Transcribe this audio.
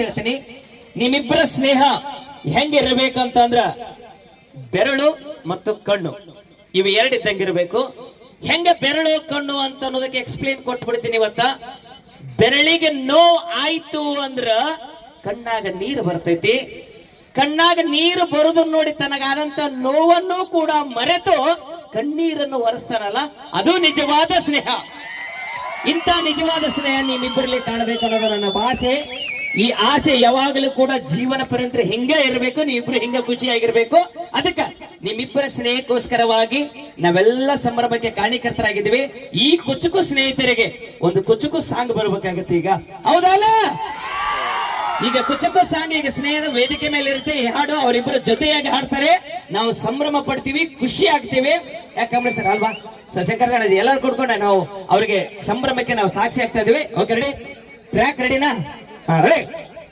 ಹೇಳ್ತೀನಿ. ನಿಮ್ಮಿಬ್ಬರ ಸ್ನೇಹ ಹೆಂಗಿರ್ಬೇಕಂತಂದ್ರ ಬೆರಳು ಮತ್ತು ಕಣ್ಣು. ಇವು ಎರಡು ಇದ್ದಂಗಿರಬೇಕು. ಹೆಂಗ ಬೆರಳು, ಕಣ್ಣು ಅಂತ ಅನ್ನೋದಕ್ಕೆ ಎಕ್ಸ್ಪ್ಲೇನ್ ಕೊಟ್ಬಿಡ್ತೀನಿ ಇವತ್ತ. ಬೆರಳಿಗೆ ನೋವು ಆಯ್ತು ಅಂದ್ರ ಕಣ್ಣಾಗ ನೀರು ಬರ್ತೈತಿ. ಕಣ್ಣಾಗ ನೀರು ಬರುದು ನೋಡಿ ತನಗಾದಂತ ನೋವನ್ನು ಕೂಡ ಮರೆತು ಕಣ್ಣೀರನ್ನು ಒರೆಸ್ತಾನಲ್ಲ, ಅದು ನಿಜವಾದ ಸ್ನೇಹ. ಇಂಥ ನಿಜವಾದ ಸ್ನೇಹ ನಿಮ್ಮಿಬ್ಬರಲ್ಲಿ ಕಾಣಬೇಕು ಅನ್ನೋದು ನನ್ನ ಭಾಷೆ. ಈ ಆಸೆ ಯಾವಾಗಲೂ ಕೂಡ ಜೀವನ ಪರ್ಯಂತ ಹಿಂಗ ಇರಬೇಕು, ನೀವಿಬ್ರು ಹಿಂಗ ಖುಷಿಯಾಗಿರ್ಬೇಕು. ಅದಕ್ಕ ನಿಮ್ಮಿಬ್ಬರ ಸ್ನೇಹಕ್ಕೋಸ್ಕರವಾಗಿ ನಾವೆಲ್ಲ ಸಂಭ್ರಮಕ್ಕೆ ಕಾರಣೀಕರ್ತರಾಗಿದ್ದೀವಿ ಈ ಕುಚುಕು ಸ್ನೇಹಿತರಿಗೆ ಒಂದು ಕುಚುಕು ಸಾಂಗ್ ಬರ್ಬೇಕಾಗತ್ತೆ ಈಗ. ಹೌದಲ್ಲ ಈಗ ಕುಚುಕು ಸಾಂಗ್ ಈಗ ಸ್ನೇಹದ ವೇದಿಕೆ ಮೇಲೆ ಇರುತ್ತೆ. ಈ ಹಾಡು ಅವರಿಬ್ಬರ ಜೊತೆಯಾಗಿ ಹಾಡ್ತಾರೆ. ನಾವು ಸಂಭ್ರಮ ಪಡ್ತೀವಿ, ಖುಷಿ ಆಗ್ತೀವಿ. ಯಾಕಂದ್ರೆ ಸರ್, ಅಲ್ವಾ? ಶಂಕರ್ ಎಲ್ಲರೂ ಕೊಡ್ಕೊಂಡೆ ನಾವು ಅವರಿಗೆ ಸಂಭ್ರಮಕ್ಕೆ ನಾವು ಸಾಕ್ಷಿ ಆಗ್ತಾ ಇದೀವಿ ಓಕೆ ರೆಡಿ ಟ್ರ್ಯಾಕ್ ರೆಡಿನಾ ಹಾ ರೆಡಿ